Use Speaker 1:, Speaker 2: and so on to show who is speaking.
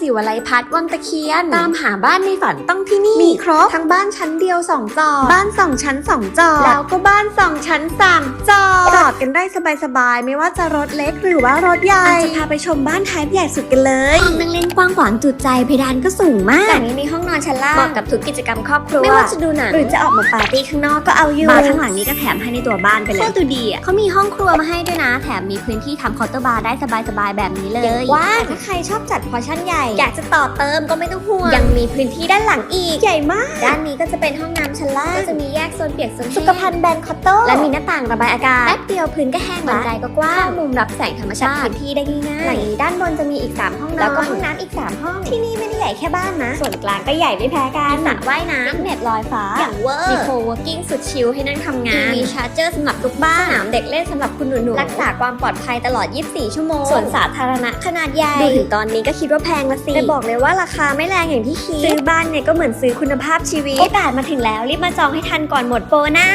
Speaker 1: สิวลัยพัฒน์วังตะเคียน ตามหาบ้านในฝันต้องที่นี่
Speaker 2: มีครบ ทั้งบ้านชั้นเดียว 2 จอ บ้าน 2 ชั้น 2 จอ แล้วก็บ้าน 2 ชั้น 3 จอจอด กันได้สบายๆ ไม่ว่าจะรถเล็กหรือว่ารถใหญ่จะพาไปชมบ้านไทป์ใหญ่สุดกันเลย
Speaker 1: ห้องนั่งเล่นกว้างขวางจุดใจเพดานก็สูงมาก
Speaker 2: แต่นี้มีห้องนอนชั้นล่าง
Speaker 1: เหมาะกับทุกกิจกรรมครอบครัว
Speaker 2: ไม่ว่าจะดูหนังหรือจะออกมาปาร์ตี้ข้างนอกก็เอาอยู่
Speaker 1: บาร์ข้างหลังนี้ก็แถมให้ในตัวบ้านไปเลย
Speaker 2: โคตรดูดีอะ
Speaker 1: เขามีห้องครัวมาให้ด้วยนะ แถมมีพื้นที่ทำเคาน์เตอร์บาร์ได้สบายๆแบบนี้เลย
Speaker 2: ว่างถ้าใครชอบจัดพอร์ชั่นใหญ่ อยากจะต่อเติมก็ไม่ต้องห่วง
Speaker 1: ยังมีพื้นที่ด้านหลังอีก
Speaker 2: ใหญ่มาก ด้านนี้ก็จะเป็นห้องน้ำชั้นล่าง
Speaker 1: ก็จะมีแยกโซนเปียกโซนแห้ง
Speaker 2: สุขภัณฑ์แบรนด์คอตโต้
Speaker 1: และมีหน้าต่างระบายอากาศ
Speaker 2: แป๊บเดียวพื้นก็แห้ง
Speaker 1: บัน
Speaker 2: ละ
Speaker 1: ไดก็กว้างมุมรับแสงธรรม
Speaker 2: จัด
Speaker 1: ชาติ
Speaker 2: พื้นที่ได้ง่ายๆหลังนี้ด้านบนจะมีอีก 3 ห้องนอนแล้วก็ห้องน้ำอีก 3 ห้อง ที่นี่ไม่ได้ใหญ่แค่บ้านนะ ส่วนกลางก็ใหญ่ไม่แพ้กัน
Speaker 1: มีสระว่ายน้
Speaker 2: ฟิตเนสลอยฟ้าำอย่างเวอ
Speaker 1: มี
Speaker 2: ร์
Speaker 1: โคเวิร์กิ้งสุดชิลให้นั่งทำงาน
Speaker 2: มี
Speaker 1: มีชาร์จเจอร์สำหรับทุกบ้านสนามเด็กเล่นสำหรับคุณหนูๆ
Speaker 2: รักษาความปลอดภัยตลอด 24 ชั่วโมง
Speaker 1: ส่วนสาธารณะ
Speaker 2: ขนาดใหญ่
Speaker 1: ดูถึงตอนนี้ก็คิดว่าแพงละสิ
Speaker 2: แต่บอกเลยว่าราคาไม่แรงอย่างที่คิดซื้อบ้านเนี่ยก็เหมือนซื้อคุณภาพชีวิตโอกาสมาถึงแล้วรีบมาจองให้ทันก่อนหมดโปรนะ